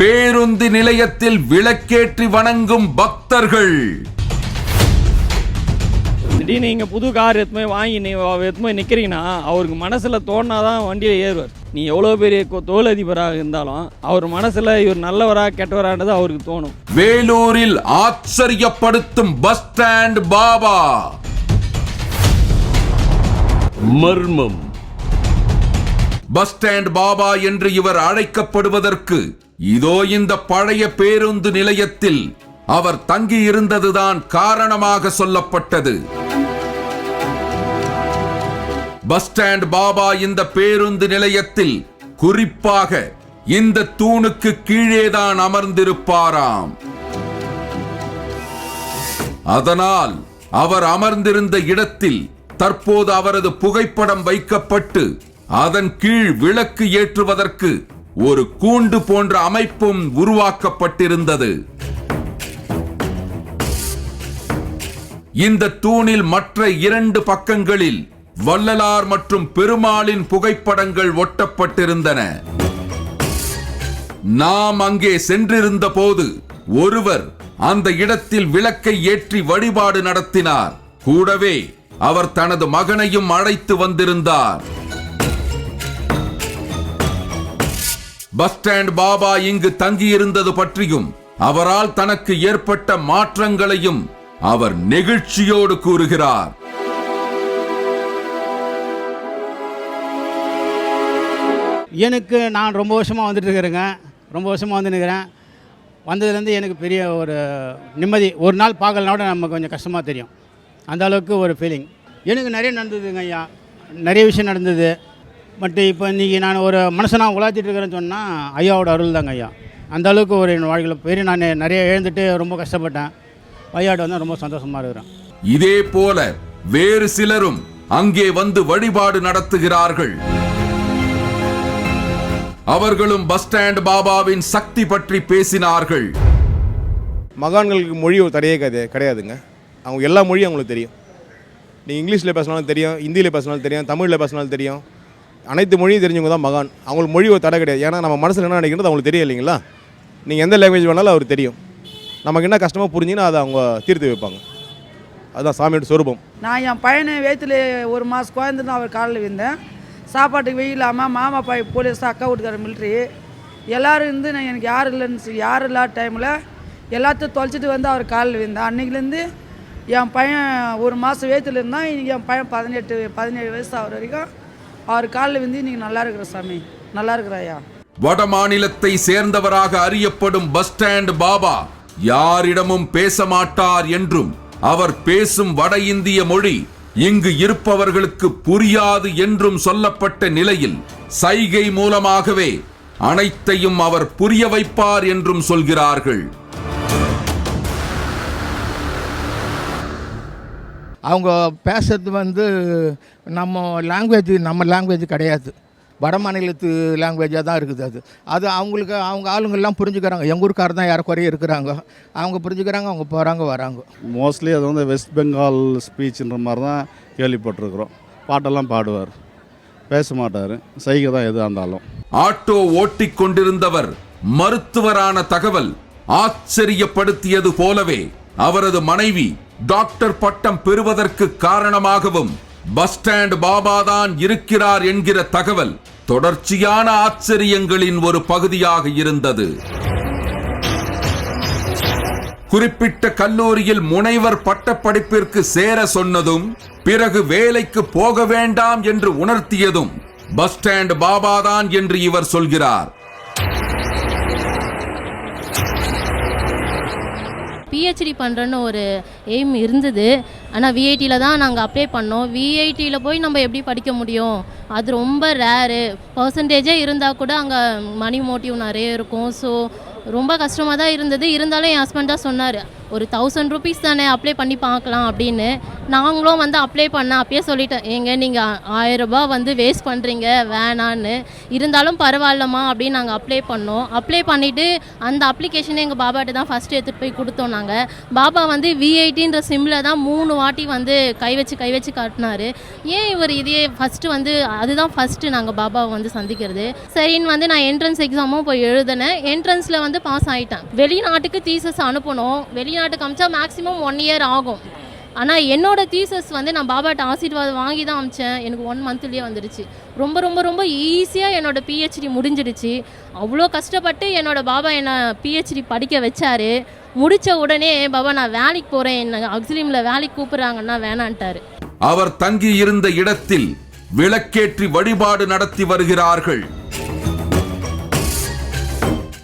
பேருந்து நிலையத்தில் விளக்கேற்றி வணங்கும் பக்தர்கள். திடீர்னு நீங்கள் புது கார் எடுத்து போய் வாங்கி நீ எடுத்து போய் நிற்கிறீங்கன்னா அவருக்கு மனசில் தோணாதான் வண்டியில் ஏறுவார். நீ எவ்வளோ பெரிய தொழிலதிபராக இருந்தாலும் அவர் மனசில் இவர் நல்லவரா கெட்டவரான்றது அவருக்கு தோணும். வேலூரில் ஆச்சரியப்படுத்தும் பஸ் ஸ்டாண்ட் பாபா. மர்மம். பஸ் ஸ்டாண்ட் பாபா என்று இவர் அழைக்கப்படுவதற்கு இதோ இந்த பழைய பேருந்து நிலையத்தில் அவர் தங்கியிருந்ததுதான் காரணமாக சொல்லப்பட்டது. பஸ் ஸ்டாண்ட் பாபா இந்த பேருந்து நிலையத்தில் குறிப்பாக இந்த தூணுக்கு கீழேதான் அமர்ந்திருப்பாராம். அதனால் அவர் அமர்ந்திருந்த இடத்தில் தற்போது அவரது புகைப்படம் வைக்கப்பட்டு அதன் கீழ் விளக்கு ஏற்றுவதற்கு ஒரு கூண்டு போன்ற அமைப்பும் உருவாக்கப்பட்டிருந்தது. இந்த தூணில் மற்ற இரண்டு பக்கங்களில் வள்ளலார் மற்றும் பெருமாளின் புகைப்படங்கள் ஒட்டப்பட்டிருந்தன. நாம் அங்கே சென்றிருந்த போது ஒருவர் அந்த இடத்தில் விளக்கை ஏற்றி வழிபாடு நடத்தினார். கூடவே அவர் தனது மகனையும் அழைத்து வந்திருந்தார். பஸ் ஸ்டாண்ட் பாபா இங்கு தங்கியிருந்தது பற்றியும் அவரால் தனக்கு ஏற்பட்ட மாற்றங்களையும் அவர் நெகிழ்ச்சியோடு கூறுகிறார். எனக்கு நான் ரொம்ப வருஷமாக வந்துட்டு இருக்கிறேங்க. ரொம்ப வருஷமாக வந்து நிற்கிறேன். வந்ததுலேருந்து எனக்கு பெரிய ஒரு நிம்மதி. ஒரு நாள் பார்க்கலனா கூட நமக்கு கொஞ்சம் கஷ்டமாக தெரியும். அந்த அளவுக்கு ஒரு ஃபீலிங் எனக்கு நிறைய நடந்ததுங்க ஐயா. நிறைய விஷயம் நடந்தது. பட் இப்போ இன்றைக்கி நான் ஒரு மனுஷனாக உலாத்திட்டு இருக்கிறேன்னு சொன்னால் ஐயாவோட அருள் தாங்க ஐயா. அந்த அளவுக்கு ஒரு என் வாழ்க்கையில் பெரிய நான் நிறைய எழுந்துட்டு ரொம்ப கஷ்டப்பட்டேன். ஐயாவோட வந்து ரொம்ப சந்தோஷமாக இருக்கிறேன். இதே போல வேறு சிலரும் அங்கே வந்து வழிபாடு நடத்துகிறார்கள். அவர்களும் பஸ் ஸ்டாண்ட் பாபாவின் சக்தி பற்றி பேசினார்கள். மகான்களுக்கு மொழி ஒரு தடையே கிடையாது கிடையாதுங்க. அவங்க எல்லா மொழியும் அவங்களுக்கு தெரியும். நீங்கள் இங்கிலீஷில் பேசினாலும் தெரியும் ஹிந்தியில் பேசினாலும் தெரியும் தமிழில் பேசினாலும் தெரியும். அனைத்து மொழியும் தெரிஞ்சவங்க தான் மகான். அவங்களுக்கு மொழி ஒரு தடை கிடையாது. ஏன்னா நம்ம மனசில் என்ன நினைக்கிறது அவங்களுக்கு தெரியும் இல்லைங்களா? நீங்கள் எந்த லாங்குவேஜ் வேணாலும் அவருக்கு தெரியும். நமக்கு என்ன கஷ்டமாக புரிஞ்சுன்னா அதை அவங்க தீர்த்து வைப்பாங்க. அதுதான் சாமியோட சொரூபம். நான் என் பையனை வயிற்றுல ஒரு மாதம் குழந்தைன்னு அவர் காலில் விழுந்தேன். சாப்பாட்டுக்கு வெயில் இல்லாமல் மாமா பாய் போலீஸ் அக்கா வீட்டுக்கார மிலிட்ரி எல்லோரும் இருந்து நான் எனக்கு யாரும் இல்லைன்னு சொல்லி யாரும் இல்லாத டைமில் எல்லாத்தையும் தொலைச்சிட்டு வந்து அவர் காலில் விழுந்தேன். அன்றைக்கிலேருந்து என் பையன் ஒரு மாதம் வயிற்றுல இருந்தால் இன்றைக்கி என் பையன் பதினெட்டு பதினேழு வயசு ஆகிற வரைக்கும் அவர் காலில் வந்து இன்றைக்கி நல்லா இருக்கிற சாமி. நல்லா இருக்கிறாயா? வட மாநிலத்தை சேர்ந்தவராக அறியப்படும் பஸ் ஸ்டாண்ட் பாபா யாரிடமும் பேச மாட்டார் என்றும் அவர் பேசும் வட இந்திய மொழி இங்கு இருப்பவர்களுக்கு புரியாது என்றும் சொல்லப்பட்ட நிலையில் சைகை மூலமாகவே அனைத்தையும் அவர் புரிய வைப்பார் என்றும் சொல்கிறார்கள். அவங்க பேசுறது வந்து நம்ம லாங்குவேஜ் நம்ம லாங்குவேஜ் கிடையாது. வட மாநிலத்து லாங்குவேஜாக தான் இருக்குது அது. அது அவங்களுக்கு அவங்க ஆளுங்கெல்லாம் புரிஞ்சுக்கிறாங்க. எங்கள் ஊருக்கார தான் யாரை குறைய இருக்கிறாங்க. அவங்க புரிஞ்சுக்கிறாங்க அவங்க போகிறாங்க வராங்க. மோஸ்ட்லி அது வந்து வெஸ்ட் பெங்கால் ஸ்பீச்ன்ற மாதிரி தான் கேள்விப்பட்டிருக்கிறோம். பாட்டெல்லாம் பாடுவார். பேச மாட்டார். சைகை தான் எதுவாக இருந்தாலும் ஆட்டோ ஓட்டிக் கொண்டிருந்தவர் மருத்துவரான தகவல் ஆச்சரியப்படுத்தியது போலவே அவரது மனைவி டாக்டர் பட்டம் பெறுவதற்கு காரணமாகவும் பஸ் ஸ்டாண்ட் பாபாதான் இருக்கிறார் என்கிற தகவல் தொடர்ச்சியான ஆச்சரியங்களின் ஒரு பகுதியாக இருந்தது. குறிப்பிட்ட கல்லூரியில் முனைவர் பட்டப்படிப்பிற்கு சேர சொன்னதும் பிறகு வேலைக்கு போக வேண்டாம் என்று உணர்த்தியதும் பஸ் ஸ்டாண்ட் பாபாதான் என்று இவர் சொல்கிறார். பிஹெச்டி பண்ணுறன்னு ஒரு எய்ம் இருந்தது. ஆனால் விஐடியில் தான் நாங்கள் அப்ளை பண்ணோம். விஐடியில் போய் நம்ம எப்படி படிக்க முடியும்? அது ரொம்ப ரேரு பர்சன்டேஜே இருந்தால் கூட அங்கே மணி மோட்டிவ் நிறைய இருக்கும். ஸோ ரொம்ப கஷ்டமாக தான் இருந்தது. இருந்தாலும் என் ஹஸ்பண்ட் தான் சொன்னார் ஒரு தௌசண்ட் ருபீஸ் தானே அப்ளை பண்ணி பார்க்கலாம் அப்படின்னு. நாங்களும் வந்து அப்ளை பண்ண அப்பயே சொல்லிட்டேன். ஏங்க நீங்கள் ஆயிரம் ரூபாய் வந்து வேஸ்ட் பண்ணுறீங்க வேணான்னு. இருந்தாலும் பரவாயில்லம்மா அப்படின்னு நாங்கள் அப்ளை பண்ணோம். அப்ளை பண்ணிவிட்டு அந்த அப்ளிகேஷனை எங்கள் பாபாட்ட தான் ஃபஸ்ட்டு எடுத்துகிட்டு போய் கொடுத்தோம் நாங்கள் பாபா வந்து விஐடின்ற சிம்மில் தான் மூணு வாட்டி வந்து கை வச்சு கை வச்சு காட்டினார். ஏன் இவர் இதே ஃபஸ்ட்டு வந்து அதுதான் ஃபஸ்ட்டு நாங்கள் பாபாவை வந்து சந்திக்கிறது. சரின்னு வந்து நான் என்ட்ரன்ஸ் எக்ஸாமும் போய் எழுதினேன். என்ட்ரன்ஸில் வந்து பாஸ் ஆகிட்டேன் வெளிநாட்டுக்கு தீசஸ் அனுப்பணும். வெளிநாட்டுக்கு அமிச்சா மேக்ஸிமம் ஒன் இயர் ஆகும். ஆனால் என்னோட தீசஸ் வந்து நான் பாபாட்ட ஆசீர்வாதம் வாங்கி தான் அமிச்சேன். எனக்கு ஒன் மந்த்லேயே வந்துடுச்சு ரொம்ப ரொம்ப ரொம்ப ஈஸியாக என்னோட பிஹெச்டி முடிஞ்சிடுச்சு. அவ்வளோ கஷ்டப்பட்டு என்னோட பாபா என்னை பிஹெச்டி படிக்க வச்சார். முடித்த உடனே பாபா நான் வேலைக்கு போகிறேன் என்ன அக்ஸிலிமில் வேலைக்கு கூப்பிட்றாங்கன்னா வேணான்ட்டாரு. அவர் தங்கி இருந்த இடத்தில் விளக்கேற்றி வழிபாடு நடத்தி வருகிறார்கள்.